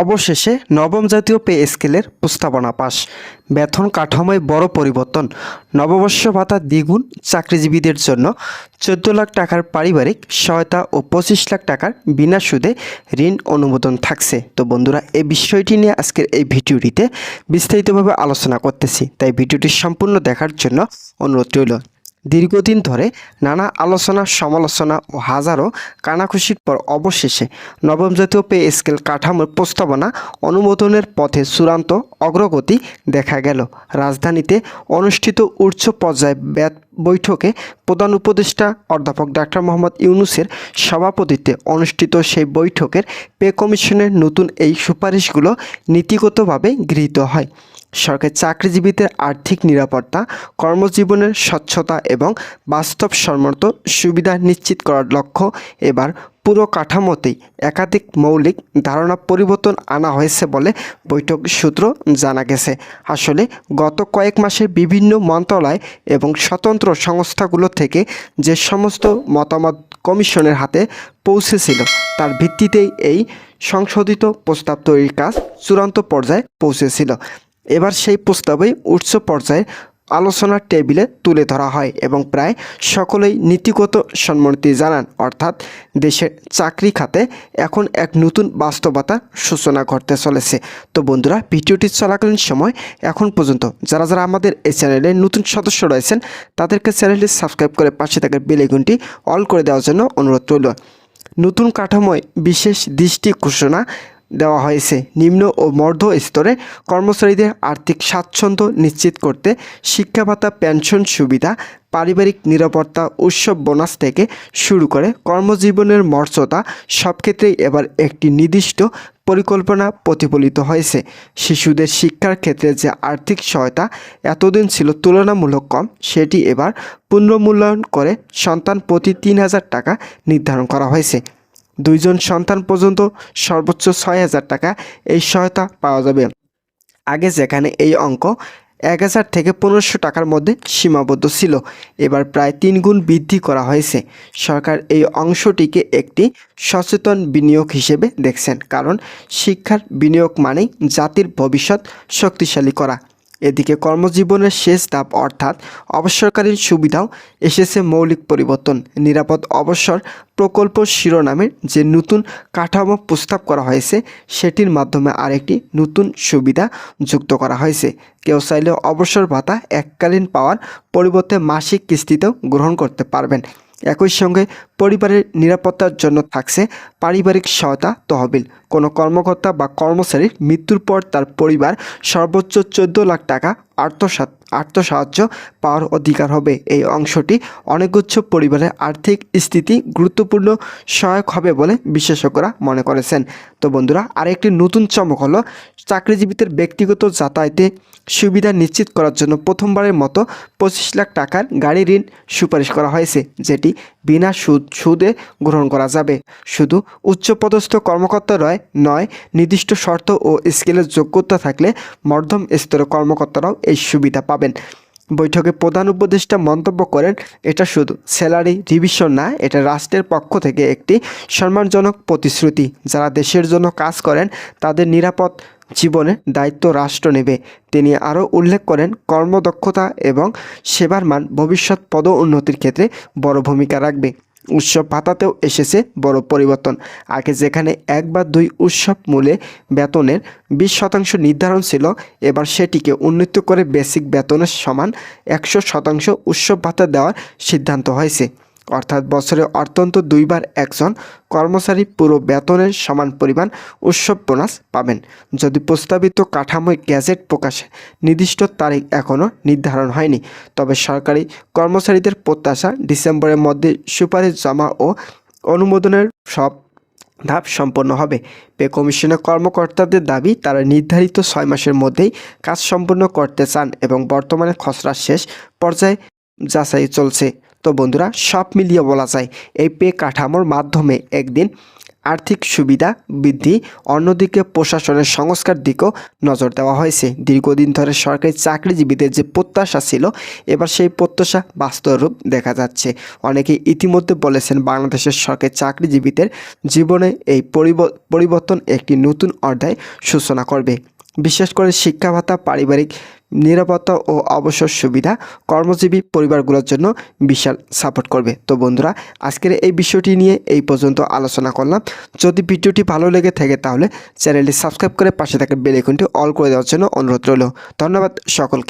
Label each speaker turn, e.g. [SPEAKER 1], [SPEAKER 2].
[SPEAKER 1] অবশেষে নবম জাতীয় পে স্কেলের প্রস্তাবনা পাস। বেতন কাঠামোয় বড় পরিবর্তন। নববর্ষ ভাতা দ্বিগুণ চাকরিজীবীদের জন্য চোদ্দ লাখ টাকার পারিবারিক সহায়তা ও পঁচিশ লাখ টাকার বিনা সুদে ঋণ অনুমোদন থাকছে। তো বন্ধুরা, এই বিষয়টি নিয়ে আজকের এই ভিডিওটিতে বিস্তারিতভাবে আলোচনা করতেছি। তাই ভিডিওটি সম্পূর্ণ দেখার জন্য অনুরোধ রইল। দীর্ঘদিন ধরে নানা আলোচনা, সমালোচনা ও হাজারো কানাখুশির পর অবশেষে নবম জাতীয় পে স্কেল কাঠামোর প্রস্তাবনা অনুমোদনের পথে চূড়ান্ত অগ্রগতি দেখা গেল। রাজধানীতে অনুষ্ঠিত উচ্চ পর্যায়ে বৈঠকে প্রধান উপদেষ্টা অধ্যাপক ডাক্তার মোহাম্মদ ইউনুসের সভাপতিত্বে অনুষ্ঠিত সেই বৈঠকের পে কমিশনের নতুন এই সুপারিশগুলো নীতিগতভাবে গৃহীত হয়। সরকারের চাকরিজীবীদের আর্থিক নিরাপত্তা, কর্মজীবনের স্বচ্ছতা এবং বাস্তব বাস্তবসম্মত সুবিধা নিশ্চিত করার লক্ষ্য এবার পুরো কাঠামোতেই একাধিক মৌলিক ধারণা পরিবর্তন আনা হয়েছে বলে বৈঠক সূত্র জানা গেছে। আসলে গত কয়েক মাসে বিভিন্ন মন্ত্রণালয় এবং স্বতন্ত্র সংস্থাগুলো থেকে যে সমস্ত মতামত কমিশনের হাতে পৌঁছেছিল, তার ভিত্তিতেই এই সংশোধিত প্রস্তাব তৈরির কাজ চূড়ান্ত পর্যায়ে পৌঁছেছিল। এবার সেই প্রস্তাবেই উচ্চ পর্যায়ে আলোচনার টেবিলে তুলে ধরা হয় এবং প্রায় সকলেই নীতিগত সম্মতি জানান। অর্থাৎ দেশের চাকরি খাতে এখন এক নতুন বাস্তবতা সূচনা ঘটতে চলেছে। তো বন্ধুরা, ভিডিওটি চলাকালীন সময় এখন পর্যন্ত যারা যারা আমাদের এই চ্যানেলে নতুন সদস্য রয়েছেন, তাদেরকে চ্যানেলটি সাবস্ক্রাইব করে পাশে থাকা বেলেগুনটি অল করে দেওয়ার জন্য অনুরোধ রইল। নতুন কাঠামোয় বিশেষ দৃষ্টি ঘোষণা দেওয়া হয়েছে। নিম্ন ও মধ্য স্তরে কর্মচারীদের আর্থিক স্বাচ্ছন্দ্য নিশ্চিত করতে শিক্ষা ভাতা পেনশন সুবিধা, পারিবারিক নিরাপত্তা, উৎসব বোনাস থেকে শুরু করে কর্মজীবনের মর্যাদা সব ক্ষেত্রেই এবার একটি নির্দিষ্ট পরিকল্পনা প্রতিফলিত হয়েছে। শিশুদের শিক্ষার ক্ষেত্রে যে আর্থিক সহায়তা এতদিন ছিল তুলনামূলক কম, সেটি এবার পুনর্মূল্যায়ন করে সন্তান প্রতি তিন হাজার টাকা নির্ধারণ করা হয়েছে। দুইজন সন্তান পর্যন্ত সর্বোচ্চ ছয় হাজার টাকা এই সহায়তা পাওয়া যাবে। আগে যেখানে এই অঙ্ক এক হাজার থেকে পনেরোশো টাকার মধ্যে সীমাবদ্ধ ছিল, এবার প্রায় তিন গুণ বৃদ্ধি করা হয়েছে। সরকার এই অংশটিকে একটি সচেতন বিনিয়োগ হিসেবে দেখছেন, কারণ শিক্ষার বিনিয়োগ মানেই জাতির ভবিষ্যৎ শক্তিশালী করা। এদিকে কর্মজীবনের শেষ ধাপ অর্থাৎ অবসরকালীন সুবিধাও এসেছে মৌলিক পরিবর্তন। নিরাপদ অবসর প্রকল্প শিরোনামের যে নতুন কাঠামো প্রস্তাব করা হয়েছে, সেটির মাধ্যমে আরেকটি নতুন সুবিধা যুক্ত করা হয়েছে। কেউ চাইলে অবসর ভাতা এককালীন পাওয়ার পরিবর্তে মাসিক কিস্তিতেও গ্রহণ করতে পারবেন। একই সঙ্গে পরিবারের নিরাপত্তার জন্য থাকছে পারিবারিক সহায়তা তহবিল। কোনো কর্মকর্তা বা কর্মচারীর মৃত্যুর পর তার পরিবার সর্বোচ্চ চোদ্দ লাখ টাকা আর্থসা আর্থসাহায্য পাওয়ার অধিকার হবে। এই অংশটি অনেকগুচ্ছ পরিবারের আর্থিক স্থিতি গুরুত্বপূর্ণ সহায়ক হবে বলে বিশেষজ্ঞরা মনে করেছেন। তো বন্ধুরা, আরেকটি নতুন চমক হলো চাকরিজীবীদের ব্যক্তিগত যাতায়াতে সুবিধা নিশ্চিত করার জন্য প্রথমবারের মতো পঁচিশ লাখ টাকার গাড়ি ঋণ সুপারিশ করা হয়েছে, যেটি বিনা সুদ সুদে গ্রহণ করা যাবে। শুধু উচ্চপদস্থ কর্মকর্তা রয় নয়, নির্দিষ্ট শর্ত ও স্কেলের যোগ্যতা থাকলে মধ্যম স্তরের কর্মকর্তারাও এই সুবিধা পাবেন। বৈঠকে প্রধান উপদেষ্টা মন্তব্য করেন, এটা শুধু স্যালারি রিভিশন না, এটা রাষ্ট্রের পক্ষ থেকে একটি সম্মানজনক প্রতিশ্রুতি। যারা দেশের জন্য কাজ করেন, তাদের নিরাপদ জীবনে দায়িত্ব রাষ্ট্র নেবে। তিনি আরও উল্লেখ করেন, কর্মদক্ষতা এবং সেবার মান ভবিষ্যৎ পদ উন্নতির ক্ষেত্রে বড় ভূমিকা রাখবে। উৎসব ভাতাতেও এসেছে বড় পরিবর্তন। আগে যেখানে এক বা দুই উৎসব মূলে বেতনের বিশ শতাংশ নির্ধারণ ছিল, এবার সেটিকে উন্নীত করে বেসিক বেতনের সমান একশো শতাংশ উৎসব ভাতা দেওয়ার সিদ্ধান্ত হয়েছে। অর্থাৎ বছরে অত্যন্ত দুইবার একজন কর্মচারী পুরো বেতনের সমান পরিমাণ উৎসব বোনাস পাবেন। যদি প্রস্তাবিত কাঠামোয় গ্যাজেট প্রকাশে নির্দিষ্ট তারিখ এখনও নির্ধারণ হয়নি, তবে সরকারি কর্মচারীদের প্রত্যাশা ডিসেম্বরের মধ্যে সুপারিশ জমা ও অনুমোদনের সব ধাপ সম্পন্ন হবে। পে কমিশনের কর্মকর্তাদের দাবি, তারা নির্ধারিত ছয় মাসের মধ্যেই কাজ সম্পন্ন করতে চান এবং বর্তমানে খসড়া শেষ পর্যায়ে যাচাই চলছে। তো বন্ধুরা, সব মিলিয়ে বলা যায়, এই পে কাঠামোর মাধ্যমে একদিন আর্থিক সুবিধা বৃদ্ধি, অন্যদিকে প্রশাসনের সংস্কার দিকেও নজর দেওয়া হয়েছে। দীর্ঘদিন ধরে সরকারি চাকরিজীবীদের যে প্রত্যাশা ছিল, এবার সেই প্রত্যাশা বাস্তব রূপ দেখা যাচ্ছে। অনেকে ইতিমধ্যে বলেছেন, বাংলাদেশের সরকারি চাকরিজীবীদের জীবনে এই পরিব- পরিবর্তন একটি নতুন অধ্যায় সূচনা করবে। বিশেষ করে শিক্ষা ভাতা পারিবারিক নিরাপত্তা ও অবসর সুবিধা কর্মজীবী পরিবারগুলোর জন্য বিশাল সাপোর্ট করবে। তো বন্ধুরা, আজকের এই বিষয়টি নিয়ে এই পর্যন্ত আলোচনা করলাম। যদি ভিডিওটি ভালো লেগে থাকে তাহলে চ্যানেলটি সাবস্ক্রাইব করে পাশে থাকা বেল আইকনটি অল করে দেওয়ার জন্য অনুরোধ রইল। ধন্যবাদ সকলকে।